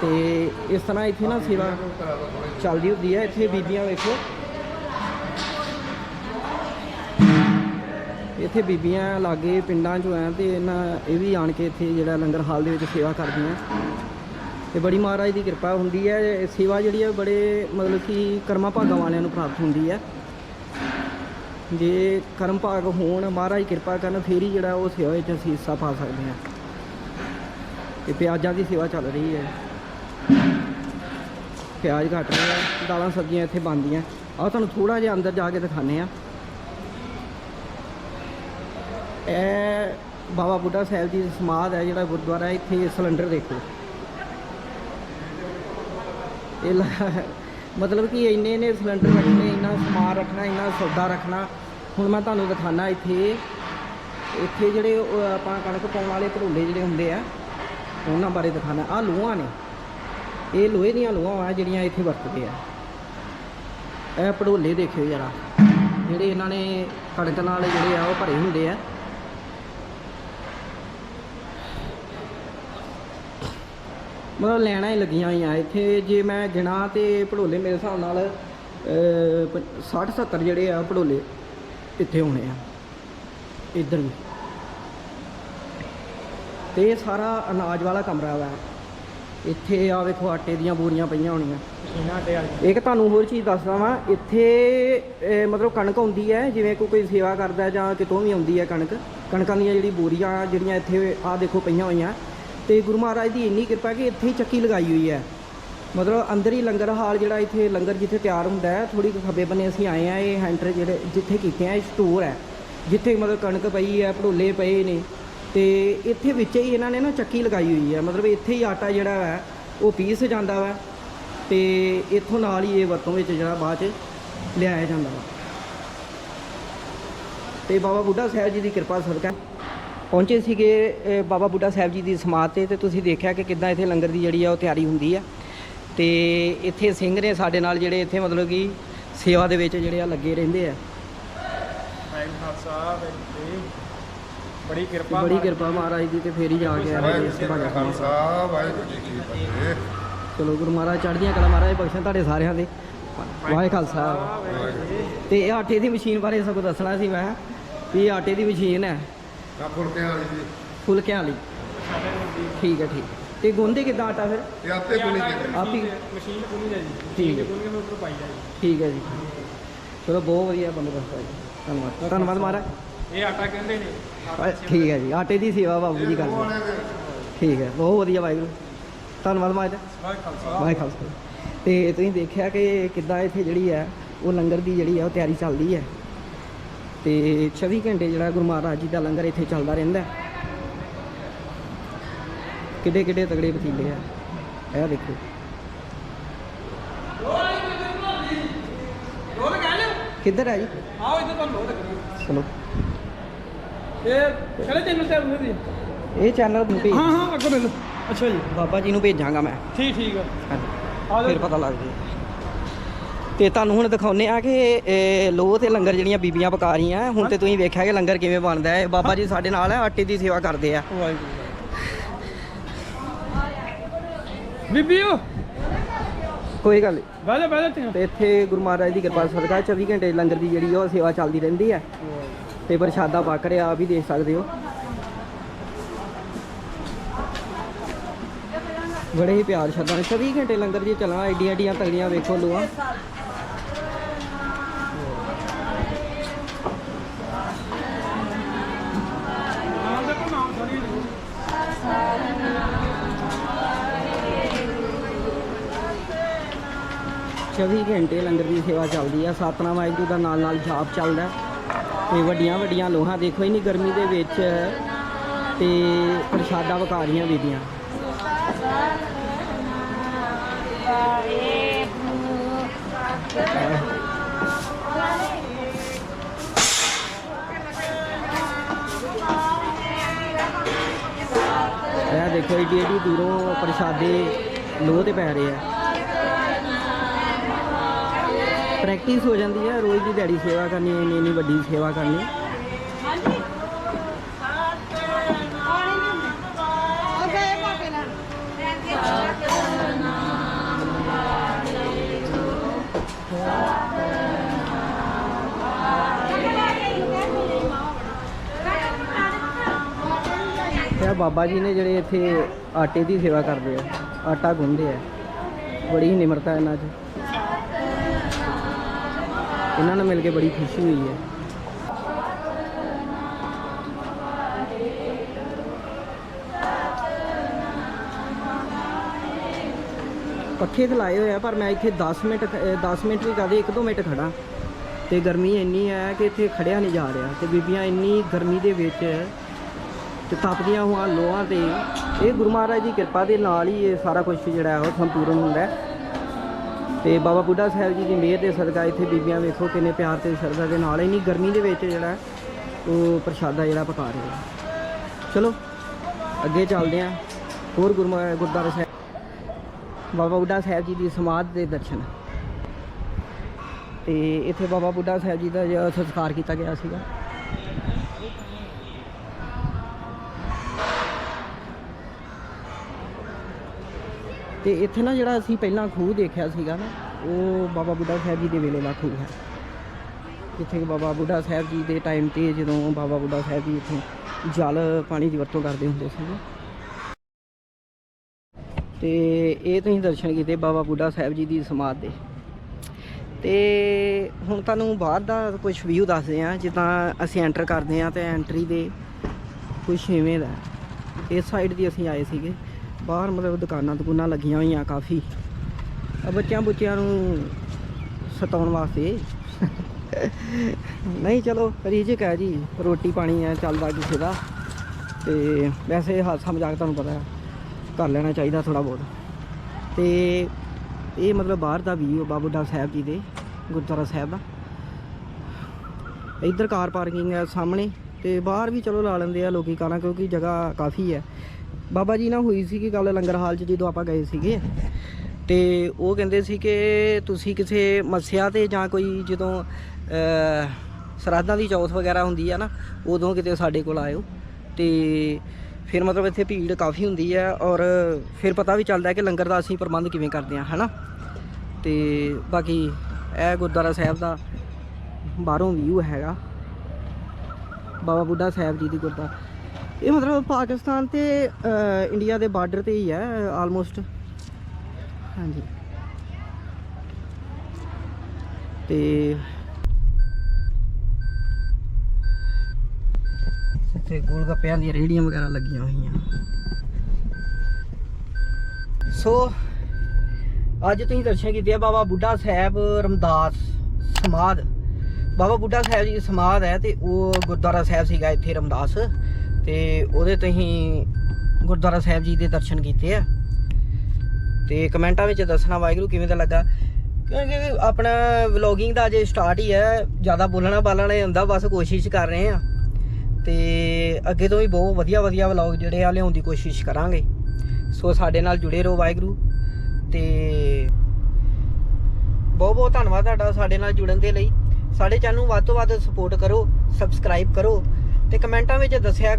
S2: ਤੇ ਇਸ ਤਰ੍ਹਾਂ ਇੱਥੇ ਨਾ ਸੇਵਾ ਚੱਲਦੀ ਹੁੰਦੀ ਹੈ ਇੱਥੇ ਬੀਬੀਆਂ ਵੇਖੋ। ਇੱਥੇ ਬੀਬੀਆਂ ਲਾਗੇ ਪਿੰਡਾਂ 'ਚੋਂ ਆ ਤੇ ਇਹਨਾਂ ਇਹ ਵੀ ਆਣ ਕੇ ਇੱਥੇ ਜਿਹੜਾ ਲੰਗਰ ਹਾਲ ਦੇ ਵਿੱਚ ਸੇਵਾ ਕਰਦੀਆਂ। ਤੇ ਬੜੀ ਮਹਾਰਾਜ ਦੀ ਕਿਰਪਾ ਹੁੰਦੀ ਹੈ ਸੇਵਾ ਜਿਹੜੀ ਹੈ ਬੜੇ ਮਤਲਬ ਕਿ ਕਰਮਾਂ ਭਾਗਾਂ ਵਾਲਿਆਂ ਨੂੰ ਪ੍ਰਾਪਤ ਹੁੰਦੀ ਹੈ। ਜੇ ਕਰਮ ਭਾਗ ਹੋਣ, ਮਹਾਰਾਜ ਕਿਰਪਾ ਕਰਨ, ਫੇਰ ਹੀ ਜਿਹੜਾ ਉਹ ਸੇਵਾ ਵਿੱਚ ਅਸੀਂ ਹਿੱਸਾ ਪਾ ਸਕਦੇ ਹਾਂ। ਤੇ ਪਿਆਜ਼ਾਂ ਦੀ ਸੇਵਾ ਚੱਲ ਰਹੀ ਹੈ। ਪਿਆਜ਼ ਘਟ ਰਹੇ ਆ ਦਾਲਾਂ ਸਬਜ਼ੀਆਂ ਇੱਥੇ ਬਣਦੀਆਂ। ਆਹ ਤੁਹਾਨੂੰ ਥੋੜਾ ਜਿਹਾ ਅੰਦਰ ਜਾ ਕੇ ਦਿਖਾਣੇ ਆ ਇਹ ਬਾਬਾ ਬੁੱਢਾ ਸਾਹਿਬ ਜੀ ਦੀ ਸਮਾਧ ਹੈ, ਜਿਹੜਾ ਗੁਰਦੁਆਰਾ ਇੱਥੇ ਸਿਲੰਡਰ ਦੇਖੋ। ਇਹ ਲ- ਮਤਲਬ ਕਿ ਇੰਨੇ ਇੰਨੇ ਸਿਲੰਡਰ ਰੱਖਣੇ, ਇੰਨਾ ਸਮਾਨ ਰੱਖਣਾ, ਇੰਨਾ ਸੌਦਾ ਰੱਖਣਾ। ਹੁਣ ਮੈਂ ਤੁਹਾਨੂੰ ਦਿਖਾਣਾ ਇੱਥੇ। ਇੱਥੇ ਜਿਹੜੇ ਆਪਾਂ ਕਣਕ ਪਾਉਣ ਵਾਲੇ ਭਰੋਲੇ ਜਿਹੜੇ ਹੁੰਦੇ ਆ, ਉਹਨਾਂ ਬਾਰੇ ਦਿਖਾਣਾ ਆ ਲੋਹਾਂ ਨੇ। ਇਹ ਲੋਹੇ ਦੀਆਂ ਲੋਹਾਂ ਆ, ਜਿਹੜੀਆਂ ਇੱਥੇ ਵਰਤਦੇ ਆ। ਇਹ ਪੜੋਲੇ ਦੇਖਿਓ ਜਰਾ। ਜਿਹੜੇ ਇਹਨਾਂ ਨੇ ਕਣਕ ਨਾਲ ਜਿਹੜੇ ਆ, ਉਹ ਭਰੇ ਹੁੰਦੇ ਆ। ਮਤਲਬ ਲੈਣਾ ਹੀ ਲੱਗੀਆਂ ਹੋਈਆਂ। ਇੱਥੇ ਜੇ ਮੈਂ ਗਿਣਾ ਤੇ ਭੜੋਲੇ ਮੇਰੇ ਹਿਸਾਬ ਨਾਲ 60 70 ਜਿਹੜੇ ਆ ਭੜੋਲੇ ਇੱਥੇ ਹੋਣੇ ਆ। ਇੱਧਰ ਵੀ। ਤੇ ਇਹ ਸਾਰਾ ਅਨਾਜ ਵਾਲਾ ਕਮਰਾ ਵਾ। ਇੱਥੇ ਆ ਵੇਖੋ ਆਟੇ ਦੀਆਂ ਬੋਰੀਆਂ ਪਈਆਂ ਹੋਣੀਆਂ। ਇੱਕ ਤੁਹਾਨੂੰ ਹੋਰ ਚੀਜ਼ ਦੱਸਦਾ ਵਾਂ ਇੱਥੇ ਮਤਲਬ ਕਣਕ ਆਉਂਦੀ ਹੈ ਜਿਵੇਂ ਕੋਈ ਕੋਈ ਸੇਵਾ ਕਰਦਾ ਜਾਂ ਕਿਤੋਂ ਵੀ ਆਉਂਦੀ ਹੈ ਕਣਕ। ਕਣਕਾਂ ਦੀਆਂ ਜਿਹੜੀ ਬੋਰੀਆਂ ਜਿਹੜੀਆਂ ਇੱਥੇ ਆ ਦੇਖੋ ਪਈਆਂ ਹੋਈਆਂ। ਤੇ ਗੁਰੂ ਮਹਾਰਾਜ ਦੀ ਇੰਨੀ ਕਿਰਪਾ ਕਿ ਇੱਥੇ ਹੀ ਚੱਕੀ ਲਗਾਈ ਹੋਈ ਹੈ। ਮਤਲਬ ਅੰਦਰ ਹੀ ਲੰਗਰ ਹਾਲ ਜਿਹੜਾ ਇੱਥੇ ਲੰਗਰ ਜਿੱਥੇ ਤਿਆਰ ਹੁੰਦਾ ਹੈ ਥੋੜੀ ਖੱਬੇ ਬੰਨੇ ਅਸੀਂ ਆਏ ਆ ਇਹ ਹੈਂਟਰ ਜਿਹੜੇ ਜਿੱਥੇ ਕੀਤੇ ਆ, ਇਹ ਸਟੋਰ ਹੈ, ਜਿੱਥੇ ਮਤਲਬ ਕਣਕ ਪਈ ਹੈ, ਭੜੋਲੇ ਪਏ ਨੇ ਤੇ ਇੱਥੇ ਵਿੱਚ ਹੀ ਇਹਨਾਂ ਨੇ ਨਾ ਚੱਕੀ ਲਗਾਈ ਹੋਈ ਹੈ। ਮਤਲਬ ਇੱਥੇ ਹੀ ਆਟਾ ਜਿਹੜਾ ਹੈ, ਉਹ ਪੀਸ ਜਾਂਦਾ ਵਾ ਤੇ ਇੱਥੋਂ ਨਾਲ ਹੀ ਇਹ ਵਰਤੋਂ ਵਿੱਚ ਜਿਹੜਾ ਬਾਅਦ ਚ ਲਿਆਇਆ ਜਾਂਦਾ ਵਾ। ਤੇ ਬਾਬਾ ਬੁੱਢਾ ਸਾਹਿਬ ਜੀ ਦੀ ਕਿਰਪਾ ਸਦਕਾ। ਪਹੁੰਚੇ ਸੀਗੇ ਬਾਬਾ ਬੁੱਢਾ ਸਾਹਿਬ ਜੀ ਦੀ ਸਮਾਧ ਤੇ ਤੇ ਤੁਸੀਂ ਦੇਖਿਆ ਕਿ ਕਿੱਦਾਂ ਇੱਥੇ ਲੰਗਰ ਦੀ ਜਿਹੜੀ ਆ ਉਹ ਤਿਆਰੀ ਹੁੰਦੀ ਆ। ਤੇ ਇੱਥੇ ਸਿੰਘ ਨੇ ਸਾਡੇ ਨਾਲ ਜਿਹੜੇ ਇੱਥੇ ਮਤਲਬ ਕਿ ਸੇਵਾ ਦੇ ਵਿੱਚ ਜਿਹੜੇ ਆ ਲੱਗੇ ਰਹਿੰਦੇ ਆ।
S5: ਬੜੀ ਕਿਰਪਾ
S2: ਬੜੀ ਕਿਰਪਾ ਮਹਾਰਾਜ ਦੀ ਤੇ ਫੇਰ ਹੀ ਜਾ ਕੇ ਆਏ
S6: ਵਾਹਿਗੁਰੂ
S2: ਇਸ
S6: ਜੀ
S2: ਭਾਗਾ
S6: ਕਾ ਖਾਲਸਾ ਵਾਹਿਗੁਰੂ ਜੀ ਕੀ ਫਤਿਹ।
S2: ਚਲੋ ਗੁਰੂ ਮਹਾਰਾਜ ਚੜ੍ਹਦੀਆਂ ਕਲਾ ਮਹਾਰਾਜ ਬਖਸ਼ਣ ਤੁਹਾਡੇ ਸਾਰਿਆਂ ਦੇ। ਵਾਹਿ ਖਾਲਸਾ। ਤੇ ਇਹ ਆਟੇ ਦੀ ਮਸ਼ੀਨ ਬਾਰੇ ਸਭ ਦੱਸਣਾ ਸੀ ਮੈਂ ਵੀ ਇਹ ਆਟੇ ਦੀ ਮਸ਼ੀਨ ਹੈ।
S6: ਨਾ ਫੁਲਕਿਆਂ ਵਾਲੀ ਜੀ।
S2: ਫੁਲਕਿਆਂ ਲਈ ਠੀਕ ਹੈ ਠੀਕ। ਤੇ ਗੁੰਨਦੇ ਕਿੱਦਾਂ ਆਟਾ ਫਿਰ?
S6: ਇਹ ਆਪੇ ਗੁਣੀ ਦੀ
S2: ਆਪ ਹੀ।
S5: ਮਸ਼ੀਨ ਪੁਣੀ ਜਾ ਜੀ।
S2: ਠੀਕ ਹੈ।
S5: ਪੁਣੀ ਕੇ ਉੱਪਰ ਪਾਈ ਜਾ ਜੀ।
S2: ਠੀਕ ਹੈ ਜੀ। ਚਲੋ ਬਹੁਤ ਵਧੀਆ ਬੰਦੋਬਸਤ ਹੈ ਜੀ। ਧੰਨਵਾਦ। ਧੰਨਵਾਦ ਮਹਾਰਾਜ।
S5: ਇਹ ਆਟਾ ਕਹਿੰਦੇ ਨੇ।
S2: ਠੀਕ ਹੈ ਜੀ। ਆਟੇ ਦੀ ਸੇਵਾ ਬਾਬੂ ਜੀ ਕਰਦੇ ਆ। ਠੀਕ ਹੈ। ਬਹੁਤ ਵਧੀਆ ਵਾਹਿਗੁਰੂ। ਧੰਨਵਾਦ ਮਹਾਰਾਜ। ਵਾਹਿ ਖਾਲਸਾ। ਤੇ ਤੁਸੀਂ ਦੇਖਿਆ ਕਿ ਕਿੱਦਾਂ ਇੱਥੇ ਜਿਹੜੀ ਹੈ ਉਹ ਲੰਗਰ ਦੀ ਜਿਹੜੀ ਹੈ ਉਹ ਤਿਆਰੀ ਚੱਲਦੀ ਹੈ। ਤੇ 24 ਘੰਟੇ ਜਿਹੜਾ ਗੁਰੂ ਮਹਾਰਾਜ ਜੀ ਦਾ ਲੰਗਰ ਇੱਥੇ ਚੱਲਦਾ ਰਹਿੰਦਾ ਕਿੱਡੇ ਕਿੱਡੇ ਤਗੜੇ ਪਤੀਲੇ ਆ। ਇਹ ਦੇਖੋ। ਕਿੱਧਰ ਹੈ ਜੀ?
S1: ਆਓ ਇੱਧਰ ਤੁਹਾਨੂੰ ਲੋੜ ਕਰੀ
S2: ਚਲੋ
S1: ਇਹ ਚਲੇ ਤੈਨੂੰ ਤੇ ਉਹਦੀ
S2: ਇਹ ਚੈਨਲ ਨੂੰ ਭੇਜ।
S1: ਹਾਂ ਹਾਂ ਅੱਗੋਂ ਮੈਨੂੰ ਅੱਛਾ ਜੀ।
S2: ਬਾਬਾ ਜੀ ਨੂੰ ਭੇਜਾਂਗਾ ਮੈਂ।
S1: ਠੀਕ ਠੀਕ ਆ।
S2: ਫਿਰ ਪਤਾ ਲੱਗ ਜੇ ਤੇ ਤੁਹਾਨੂੰ ਹੁਣ ਦਿਖਾਉਨੇ ਆ ਕਿ ਲੋਹ ਤੇ ਲੰਗਰ ਜਿਹੜੀਆਂ ਬੀਬੀਆਂ ਪਕਾ ਰਹੀਆਂ। ਹੁਣ ਤੇ ਤੁਸੀਂ ਵੇਖਿਆ ਕਿ ਲੰਗਰ ਕਿਵੇਂ ਬਣਦਾ ਹੈ। ਬਾਬਾ ਜੀ ਸਾਡੇ ਨਾਲ ਹੈ ਆਟੇ ਦੀ ਸੇਵਾ ਕਰਦੇ ਆ।
S1: ਬੀਬੀਓ
S2: ਕੋਈ ਗੱਲ ਨਹੀਂ
S1: ਬਹਿ ਜਾ ਬਹਿ ਜਾ ਤੂੰ
S2: ਇੱਥੇ ਗੁਰੂ ਮਹਾਰਾਜ ਦੀ ਕਿਰਪਾ ਸਦਕਾ 24 ਘੰਟੇ ਲੰਗਰ ਦੀ ਜਿਹੜੀ ਉਹ ਸੇਵਾ ਚੱਲਦੀ ਰਹਿੰਦੀ ਹੈ। ਤੇ ਪ੍ਰਸ਼ਾਦਾ ਪੱਕ ਰਿਹਾ ਆ ਵੀ ਦੇਖ ਸਕਦੇ ਹੋ। ਬੜੇ ਹੀ ਪਿਆਰ ਸ਼ਰਧਾ ਨਾਲ। 24 ਘੰਟੇ ਲੰਗਰ ਜੀ ਚੱਲਣਾ ਐਡੀਆਂ ਐਡੀਆਂ ਤਗੜੀਆਂ ਵੇਖੋ ਲੋਆ। 24 ਘੰਟੇ ਲੰਗਰ ਦੀ ਸੇਵਾ ਚੱਲਦੀ ਆ। ਸਤਨਾਮ ਵਾਹਿਗੁਰੂ ਦਾ ਨਾਲ ਨਾਲ ਜਾਪ ਚੱਲਦਾ ਤੇ ਵੱਡੀਆਂ ਵੱਡੀਆਂ ਲੋਹਾਂ ਦੇਖੋ ਇਨੀ ਗਰਮੀ ਦੇ ਵਿੱਚ ਤੇ ਪ੍ਰਸ਼ਾਦਾ ਵਕਾਰੀਆਂ ਦੀਆਂ। ਇਹ ਦੇਖੋ ਏਡੀ ਏਡੀ ਦੂਰੋਂ ਪ੍ਰਸ਼ਾਦੇ ਲੋਹ ਤੇ ਪੈ ਰਹੇ ਆ। ਪ੍ਰੈਕਟਿਸ ਹੋ ਜਾਂਦੀ ਹੈ, ਰੋਜ਼ ਦੀ ਦਿਹਾੜੀ ਸੇਵਾ ਕਰਨੀ ਇੰਨੀ ਇੰਨੀ ਵੱਡੀ ਸੇਵਾ ਕਰਨੀ ਇਹ ਬਾਬਾ ਜੀ ਨੇ ਜਿਹੜੇ ਇੱਥੇ ਆਟੇ ਦੀ ਸੇਵਾ ਕਰਦੇ ਆ, ਆਟਾ ਗੁੰਨਦੇ ਆ। ਬੜੀ ਨਿਮਰਤਾ ਇਹਨਾਂ 'ਚ। ਇਹਨਾਂ ਨਾਲ ਮਿਲ ਕੇ ਬੜੀ ਖੁਸ਼ੀ ਹੋਈ ਹੈ। ਪੱਖੇ ਤੇ ਲਾਏ ਹੋਏ ਆ, ਪਰ ਮੈਂ ਇੱਥੇ 10 ਮਿੰਟ ਖ- 10 ਮਿੰਟ ਵੀ ਕਰਦੇ 1-2 ਮਿੰਟ ਖੜਾ ਤੇ ਗਰਮੀ ਇੰਨੀ ਹੈ ਕਿ ਇੱਥੇ ਖੜਿਆ ਨਹੀਂ ਜਾ ਰਿਹਾ। ਤੇ ਬੀਬੀਆਂ ਇੰਨੀ ਗਰਮੀ ਦੇ ਵਿੱਚ ਤੇ ਤਪਦੀਆਂ ਹੋਈਆਂ ਲੋਹਾਂ ਤੇ। ਇਹ ਗੁਰੂ ਮਹਾਰਾਜ ਦੀ ਕਿਰਪਾ ਦੇ ਨਾਲ ਹੀ ਇਹ ਸਾਰਾ ਕੁਝ ਜਿਹੜਾ ਹੈ ਉਹ ਸੰਪੂਰਨ ਹੁੰਦਾ ਹੈ। ਤੇ ਬਾਬਾ ਬੁੱਢਾ ਸਾਹਿਬ ਜੀ ਦੀ ਮਿਹਰ ਦੇ ਸਦਕਾ ਇੱਥੇ ਬੀਬੀਆਂ ਵੇਖੋ ਕਿੰਨੇ ਪਿਆਰ ਤੇ ਸ਼ਰਧਾ ਦੇ ਨਾਲ, ਇੰਨੀ ਗਰਮੀ ਦੇ ਵਿੱਚ ਜਿਹੜਾ ਉਹ ਪ੍ਰਸ਼ਾਦਾ ਜਿਹੜਾ ਪਕਾ ਰਹੇ ਚਲੋ, ਅੱਗੇ ਚੱਲਦੇ ਆ ਹੋਰ ਗੁਰੂ ਗੁਰਦੁਆਰਾ ਸਾਹਿਬ। ਬਾਬਾ ਬੁੱਢਾ ਸਾਹਿਬ ਜੀ ਦੀ ਸਮਾਧ ਦੇ ਦਰਸ਼ਨ। ਤੇ ਇੱਥੇ ਬਾਬਾ ਬੁੱਢਾ ਸਾਹਿਬ ਜੀ ਦਾ ਜਿਹੜਾ ਸੰਸਕਾਰ ਕੀਤਾ ਗਿਆ ਸੀਗਾ। ਤੇ ਇੱਥੇ ਨਾ ਜਿਹੜਾ ਅਸੀਂ ਪਹਿਲਾਂ ਖੂਹ ਦੇਖਿਆ ਸੀਗਾ ਨਾ, ਉਹ ਬਾਬਾ ਬੁੱਢਾ ਸਾਹਿਬ ਜੀ ਦੇ ਵੇਲੇ ਦਾ ਖੂਹ ਹੈ। ਜਿੱਥੇ ਕਿ ਬਾਬਾ ਬੁੱਢਾ ਸਾਹਿਬ ਜੀ ਦੇ ਟਾਈਮ ਤੇ ਜਦੋਂ ਬਾਬਾ ਬੁੱਢਾ ਸਾਹਿਬ ਜੀ ਇੱਥੇ ਜਲ ਪਾਣੀ ਦੀ ਵਰਤੋਂ ਕਰਦੇ ਹੁੰਦੇ ਸੀਗੇ। ਤੇ ਇਹ ਤੁਸੀਂ ਦਰਸ਼ਨ ਕੀਤੇ ਬਾਬਾ ਬੁੱਢਾ ਸਾਹਿਬ ਜੀ ਦੀ ਸਮਾਧ ਦੇ। ਤੇ ਹੁਣ ਤੁਹਾਨੂੰ ਬਾਹਰ ਦਾ ਕੁਝ ਵਿਊ ਦੱਸਦੇ ਆ ਜਿੱਦਾਂ ਅਸੀਂ ਐਂਟਰ ਕਰਦੇ ਆ ਤੇ ਐਂਟਰੀ ਦੇ ਕੁਝ ਇਵੇਂ ਦਾ ਇਸ ਸਾਈਡ ਦੀ ਅਸੀਂ ਆਏ ਸੀਗੇ। ਬਾਹਰ ਮਤਲਬ ਦੁਕਾਨਾਂ ਦੁਕਾਨਾਂ ਲੱਗੀਆਂ ਹੋਈਆਂ ਕਾਫੀ। ਬੱਚਿਆਂ ਬੁੱਚਿਆਂ ਨੂੰ ਸਤਾਉਣ ਵਾਸਤੇ। ਨਹੀਂ ਚਲੋ ਰੀਜਕ ਹੈ ਜੀ, ਰੋਟੀ ਪਾਣੀ ਹੈ ਚੱਲਦਾ ਕਿਸੇ ਦਾ। ਤੇ ਵੈਸੇ ਹਾਸਾ ਮਜ਼ਾਕ ਤੁਹਾਨੂੰ ਪਤਾ ਹੈ ਕਰ ਲੈਣਾ ਚਾਹੀਦਾ ਥੋੜਾ ਬਹੁਤ। ਤੇ ਇਹ ਮਤਲਬ ਬਾਹਰ ਦਾ ਵੀ ਬਾਬਾ ਬੁੱਢਾ ਸਾਹਿਬ ਜੀ ਦੇ, ਗੁਰਦੁਆਰਾ ਸਾਹਿਬ ਦਾ ਇੱਧਰ ਕਾਰ ਪਾਰਕਿੰਗ ਹੈ ਸਾਹਮਣੇ, ਤੇ ਬਾਹਰ ਵੀ ਚਲੋ ਲਾ ਲੈਂਦੇ ਆ ਲੋਕੀ ਕਾਰਾਂ, ਕਿਉਂਕਿ ਜਗ੍ਹਾ ਕਾਫੀ ਹੈ ਬਾਬਾ ਜੀ ਨਾਲ ਹੋਈ ਸੀ ਕਿ ਗੱਲ ਲੰਗਰ ਹਾਲ 'ਚ ਜਦੋਂ ਆਪਾਂ ਗਏ ਸੀਗੇ। ਤੇ ਉਹ ਕਹਿੰਦੇ ਸੀ ਕਿ ਤੁਸੀਂ ਕਿਸੇ ਮੱਸਿਆ ਤੇ ਜਾਂ ਕੋਈ ਜਦੋਂ ਸਰਾਧਾਂ ਦੀ ਚੌਥ ਵਗੈਰਾ ਹੁੰਦੀ ਆ ਨਾ, ਉਦੋਂ ਕਿਤੇ ਸਾਡੇ ਕੋਲ ਆਇਓ। ਤੇ ਫਿਰ ਮਤਲਬ ਇੱਥੇ ਭੀੜ ਕਾਫੀ ਹੁੰਦੀ ਹੈ ਔਰ ਫਿਰ ਪਤਾ ਵੀ ਚੱਲਦਾ ਕਿ ਲੰਗਰ ਦਾ ਅਸੀਂ ਪ੍ਰਬੰਧ ਕਿਵੇਂ ਕਰਦੇ ਹਾਂ ਹਨਾ? ਤੇ ਬਾਕੀ ਇਹ ਗੁਰਦੁਆਰਾ ਸਾਹਿਬ ਦਾ ਬਾਹਰੋਂ ਵਿਊ ਹੈਗਾ। ਬਾਬਾ ਬੁੱਢਾ ਸਾਹਿਬ ਜੀ ਦੀ ਗੁਰਦੁਆਰਾ। ਇਹ ਮਤਲਬ ਪਾਕਿਸਤਾਨ ਤੇ ਇੰਡੀਆ ਦੇ ਬਾਰਡਰ ਤੇ ਹੀ ਹੈ ਆਲਮੋਸਟ ਹਾਂਜੀ। ਤੇ ਇੱਥੇ ਗੋਲ ਦੀਆਂ ਰੇਹੜੀਆਂ ਵਗੈਰਾ ਲੱਗੀਆਂ ਹੋਈਆਂ। ਸੋ, ਅੱਜ ਤੁਸੀਂ ਦਰਸ਼ਨ ਕੀਤੇ ਆ ਬਾਬਾ ਬੁੱਢਾ ਸਾਹਿਬ ਰਮਦਾਸ ਸਮਾਧ। ਬਾਬਾ ਬੁੱਢਾ ਸਾਹਿਬ ਜੀ ਦੀ ਸਮਾਧ ਹੈ ਤੇ ਉਹ ਗੁਰਦੁਆਰਾ ਸਾਹਿਬ ਸੀਗਾ ਇੱਥੇ ਰਮਦਾਸ। ਤੇ ਉਹਦੇ ਤੁਸੀਂ ਗੁਰਦੁਆਰਾ ਸਾਹਿਬ ਜੀ ਦੇ ਦਰਸ਼ਨ ਕੀਤੇ ਆ। ਤੇ ਕਮੈਂਟਾਂ ਵਿੱਚ ਦੱਸਣਾ, ਵਾਹਿਗੁਰੂ ਕਿਵੇਂ ਦਾ ਲੱਗਾ ਕਿਉਂਕਿ ਆਪਣਾ ਵਲੌਗਿੰਗ ਦਾ ਅਜੇ ਸਟਾਰਟ ਹੀ ਹੈ ਜ਼ਿਆਦਾ ਬੋਲਣਾ ਬਾਲਣਾ ਨਹੀਂ ਹੁੰਦਾ, ਬਸ ਕੋਸ਼ਿਸ਼ ਕਰ ਰਹੇ ਆ। ਤੇ ਅੱਗੇ ਤੋਂ ਵੀ ਬਹੁਤ ਵਧੀਆ ਵਧੀਆ ਵਲੌਗ ਜਿਹੜੇ ਆ ਲਿਆਉਣ ਦੀ ਕੋਸ਼ਿਸ਼ ਕਰਾਂਗੇ। ਸੋ ਸਾਡੇ ਨਾਲ ਜੁੜੇ ਰਹੋ ਵਾਹਿਗੁਰੂ। ਤੇ ਬਹੁਤ ਬਹੁਤ ਧੰਨਵਾਦ ਤੁਹਾਡਾ ਸਾਡੇ ਨਾਲ ਜੁੜਨ ਦੇ ਲਈ। ਸਾਡੇ ਚੈਨਲ ਨੂੰ ਵੱਧ ਤੋਂ ਵੱਧ ਸਪੋਰਟ ਕਰੋ ਸਬਸਕ੍ਰਾਈਬ ਕਰੋ ਤੇ ਕਮੈਂਟਾਂ ਵਿੱਚ ਦੱਸਿਆ ਕਰੋ